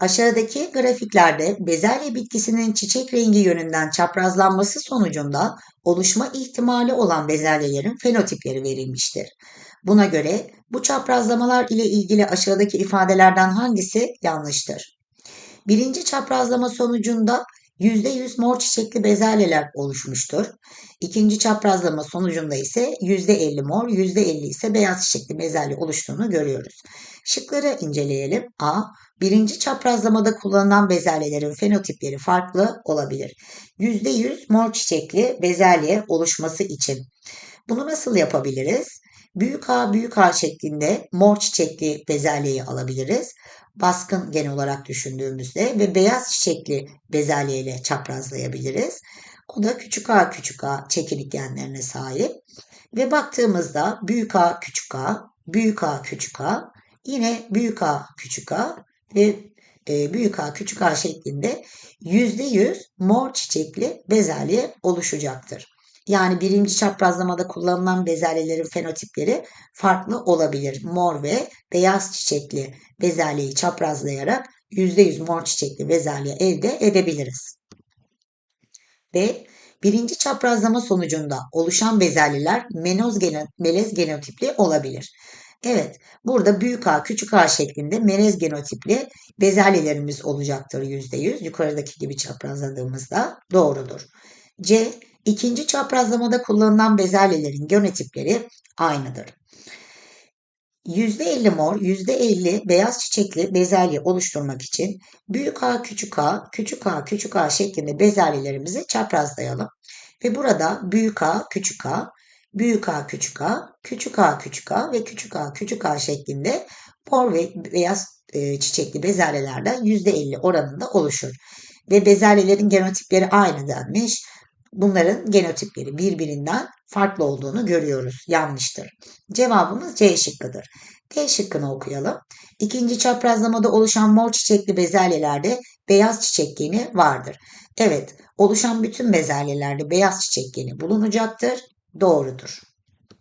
Aşağıdaki grafiklerde bezelye bitkisinin çiçek rengi yönünden çaprazlanması sonucunda oluşma ihtimali olan bezelyelerin fenotipleri verilmiştir. Buna göre bu çaprazlamalar ile ilgili aşağıdaki ifadelerden hangisi yanlıştır? Birinci çaprazlama sonucunda %100 mor çiçekli bezelyeler oluşmuştur. İkinci çaprazlama sonucunda ise %50 mor, %50 ise beyaz çiçekli bezelye oluştuğunu görüyoruz. Şıkları inceleyelim. A. Birinci çaprazlamada kullanılan bezelyelerin fenotipleri farklı olabilir. %100 mor çiçekli bezelye oluşması için. Bunu nasıl yapabiliriz? Büyük A büyük A şeklinde mor çiçekli bezelyeyi alabiliriz. Baskın gen olarak düşündüğümüzde ve beyaz çiçekli bezelye ile çaprazlayabiliriz. O da küçük a küçük a çekinik genlerine sahip. Ve baktığımızda büyük a küçük a, büyük a küçük a, yine büyük a küçük a ve e, büyük a küçük a şeklinde %100 mor çiçekli bezelye oluşacaktır. Yani birinci çaprazlamada kullanılan bezelyelerin fenotipleri farklı olabilir. Mor ve beyaz çiçekli bezelyeyi çaprazlayarak %100 mor çiçekli bezelye elde edebiliriz. Ve birinci çaprazlama sonucunda oluşan bezelyeler menoz melez genotipli olabilir. Evet, burada büyük A, küçük A şeklinde melez genotipli bezelyelerimiz olacaktır %100. Yukarıdaki gibi çaprazladığımızda doğrudur. C, ikinci çaprazlamada kullanılan bezelyelerin genotipleri aynıdır. %50 mor, %50 beyaz çiçekli bezelye oluşturmak için büyük A, küçük A, küçük A, küçük A şeklinde bezelyelerimizi çaprazlayalım. Ve burada büyük A, küçük A, büyük A, küçük A, küçük A, küçük A ve küçük A, küçük A şeklinde mor ve beyaz e, çiçekli bezelyelerden %50 oranında oluşur. Ve bezelyelerin genotipleri aynı denmiş bunların genotipleri birbirinden farklı olduğunu görüyoruz. Yanlıştır. Cevabımız C şıkkıdır. D şıkkını okuyalım. İkinci çaprazlamada oluşan mor çiçekli bezelyelerde beyaz çiçek geni vardır. Evet, oluşan bütün bezelyelerde beyaz çiçek geni bulunacaktır. Doğrudur.